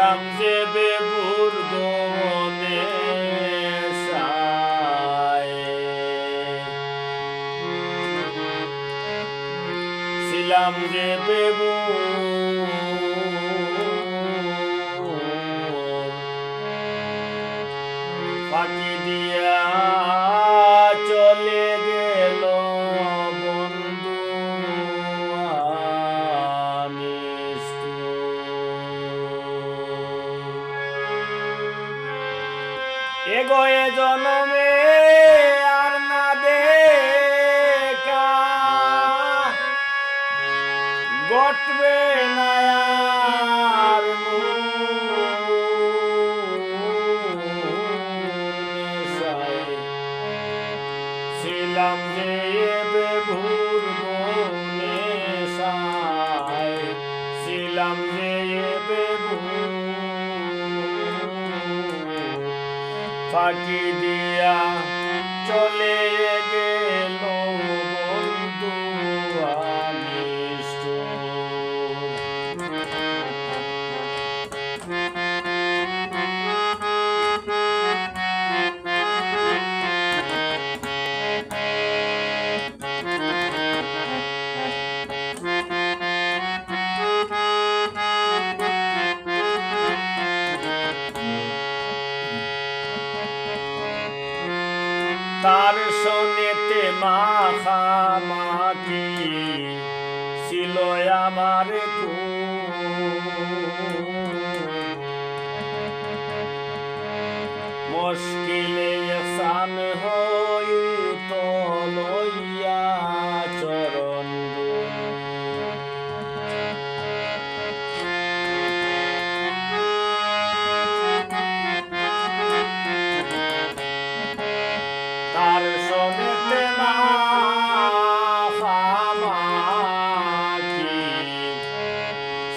ছিলাম যে বেবুর গোমনে ছিলাম যে বেবু ফাঁকি দিয়া এগোয়ে জনমে আর না দেখা। ঘটবে না ছিলাম যে বেভুর ফাঁকি দিয়া চলে মাখামাখি ছিল আমার মুশকিলে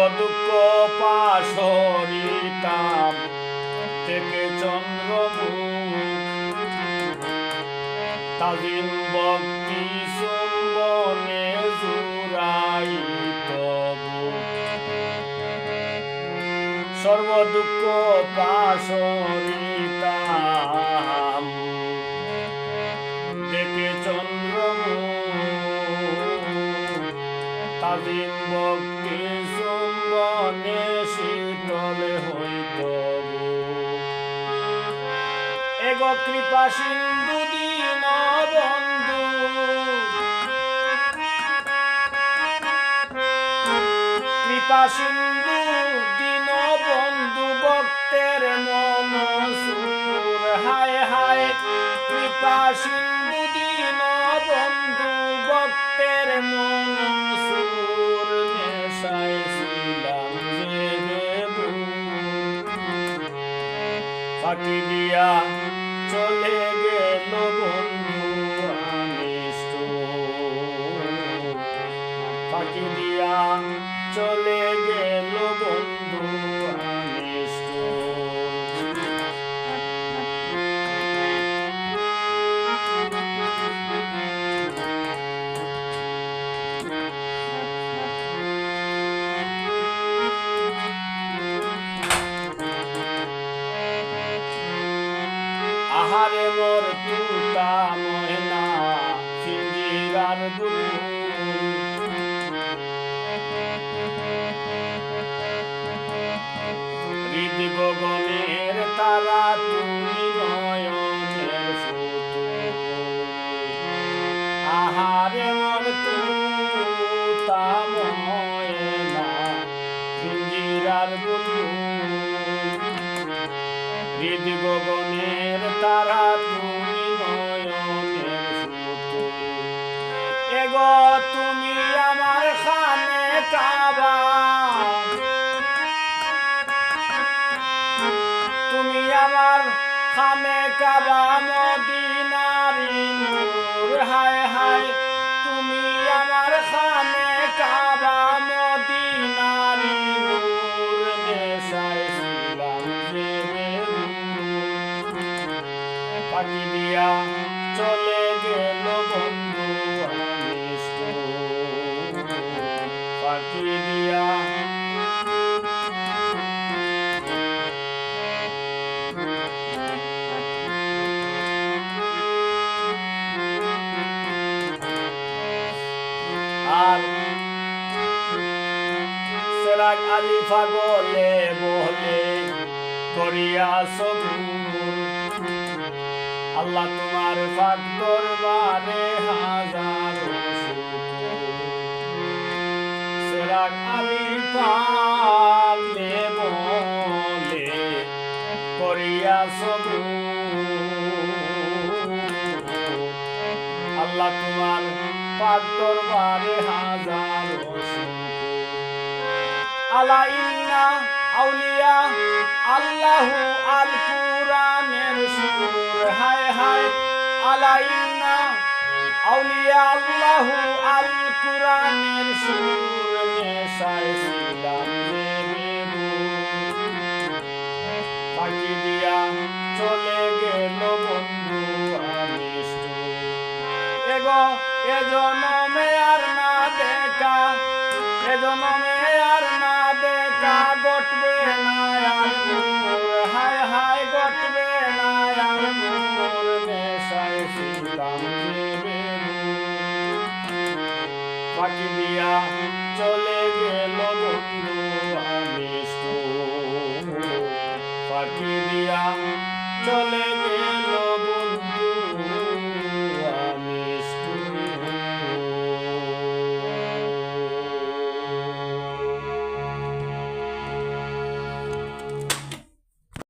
সর্বদুঃখ পাশরিতাম থেকে চন্দ্রমুখ। তাজিম ভক্তি চুম্বনে জুড়াই তবু সর্বদুঃখ পাশরিতাম দেখে চন্দ্রমুখ। তাজিম ভক্তি এগ কৃপা সিন্ধু দিন বন্ধু কৃপা সিন্ধু দিন বন্ধু ভক্তের মন সুর। হায় হায়, কৃপা সিন্ধু দিন বন্ধু ভক্তের মন সুর। ফাঁকি দিয়া চলে গেল বন্ধু। তুতা ময়না সিঞ্জিরার বুলবুল এগো তুমি আমার খানে কাবা। তুমি আমার খানে কাবা আর সেরাক আলী পাগলে বলে করিয়া সবুর আল্লাহ তোমার পাক দরবারে হাজার করিয়া সবুর আল্লাহ তোমার পাক হায় হায় আলা আউলিয়া আল্লাহু আল কুরআনের সুর। নেশায় ছিলাম রে বেগুন। পাখি দিয়া চলে গেল বন্ধু এগো এ জনমে আর না দেখা এ জনমে আর না দেখা গটবে না চলে চলে